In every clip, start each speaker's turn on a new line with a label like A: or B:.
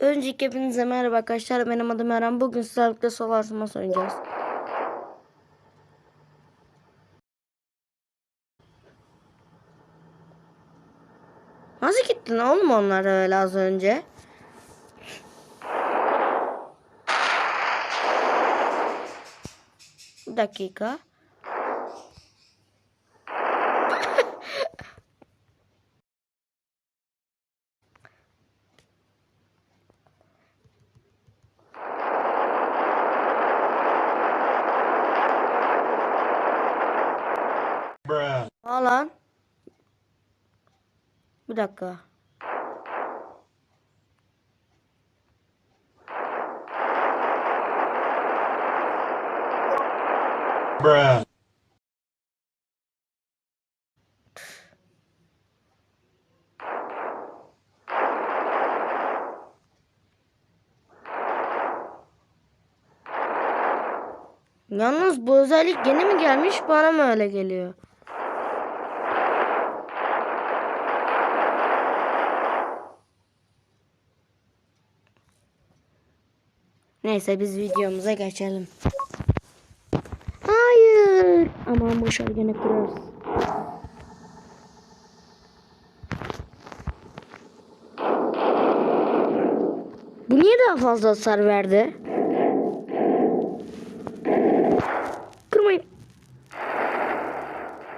A: Önceki hepinize merhaba arkadaşlar. Benim adım Eren. Bugün sizlerle Solar Smash oynayacağız. Nasıl gittin oğlum onlar öyle az önce? Bir dakika.
B: Bruh.
A: Aa lan. Bir dakika.
B: Bruh.
A: Yalnız bu özellik yeni mi gelmiş bana mı öyle geliyor? Neyse biz videomuza geçelim. Hayır. Aman boşver gene kurarız. Bu niye daha fazla hasar verdi? Kırmayın.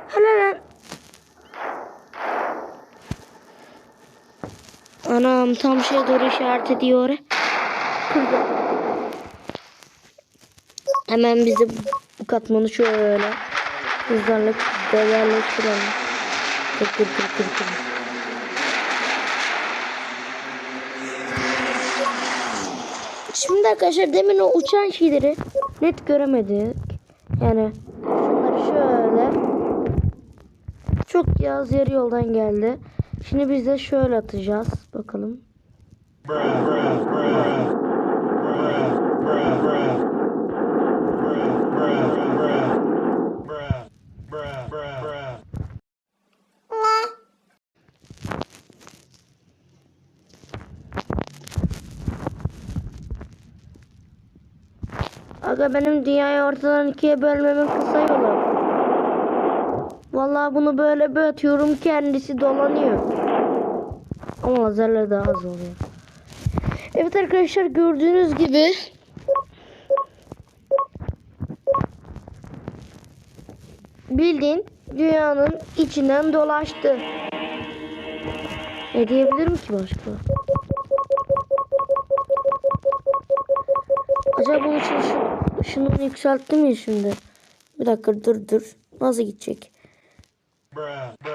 A: Helal. Anam tam şey doğru işaret ediyor. Kırdı. Hemen bizi bu katmanı şöyle hızlarla deverle kıralım. Kır kır kır kır kır. Şimdi arkadaşlar demin o uçan şeyleri net göremedik. Yani şunları şöyle çok yaz yarı yoldan geldi. Şimdi biz de şöyle atacağız. Bakalım.
B: Bruh. Bruh. Bruh.
A: Aga benim dünyayı ortadan ikiye bölmemin kısa yolu. Vallahi bunu böyle bir atıyorum kendisi dolanıyor. Ama lazerler daha az oluyor. Evet arkadaşlar gördüğünüz gibi bildiğin dünyanın içinden dolaştı. Ne diyebilirim ki başka? Acaba için şu, şunu yükseltti mi şimdi? Bir dakika dur dur. Nasıl gidecek?
B: Bruh.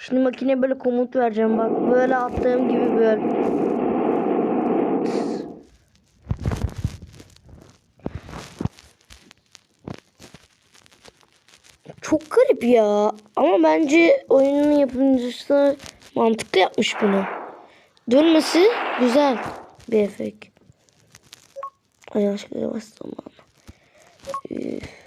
A: Şimdi makine böyle komut vereceğim bak. Böyle attığım gibi böyle. Çok garip ya. Ama bence oyunun yapımcısı mantıklı yapmış bunu. Dönmesi güzel bir efekt. Ay yanlışlıkla bastım ama. Üf.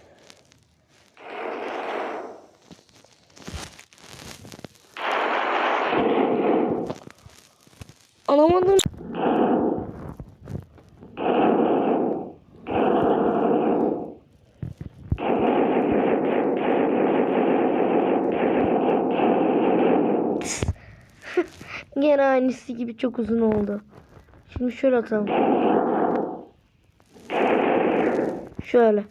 A: Anlamadım. Gene aynısı gibi çok uzun oldu. Şimdi şöyle atalım. Şöyle.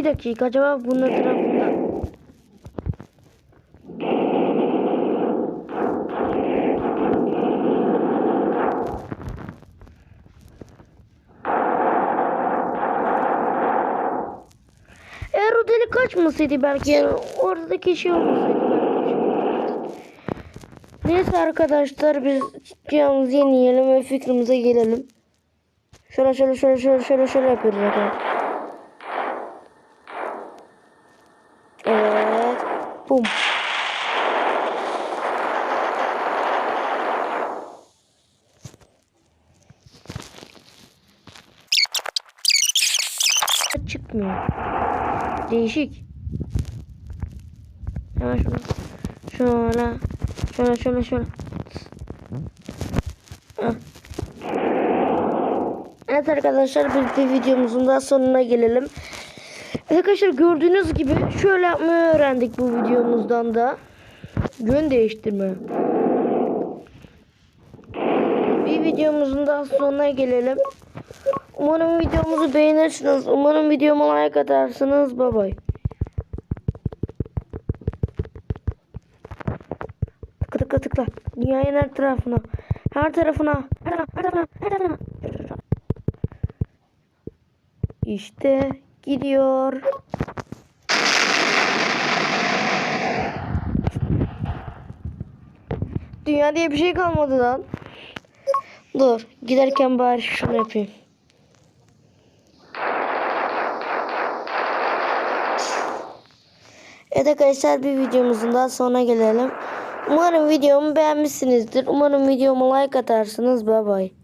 A: Bir dakika acaba bunun etrafında Eğer o delik kaçmasaydı belki yani oradaki şey olmasaydı belki. Neyse arkadaşlar biz yalnız yeniyelim ve fikrimize gelelim. Şöyle şöyle şöyle şöyle şöyle şöyle yapıyoruz arkadaşlar. Evet. Bum. Çıkmıyor. Değişik. Hemen şunu. Şöyle. Şöyle şöyle şöyle. Heh. Evet arkadaşlar de videomuzun da sonuna gelelim. Arkadaşlar gördüğünüz gibi şöyle yapmayı öğrendik bu videomuzdan da. Yön değiştirme. Bir videomuzun daha sonuna gelelim. Umarım videomuzu beğenirsiniz. Umarım videoma like atarsınız. Bye bye. Tıkla tıkla tıkla. Dünyanın her tarafına. Her tarafına. Her tarafına. Her tarafına. Her tarafına. İşte gidiyor. Dünya diye bir şey kalmadı lan. Dur. Giderken bari şunu yapayım. Evet arkadaşlar bir videomuzun daha sonuna gelelim. Umarım videomu beğenmişsinizdir. Umarım videoma like atarsınız. Bye bye.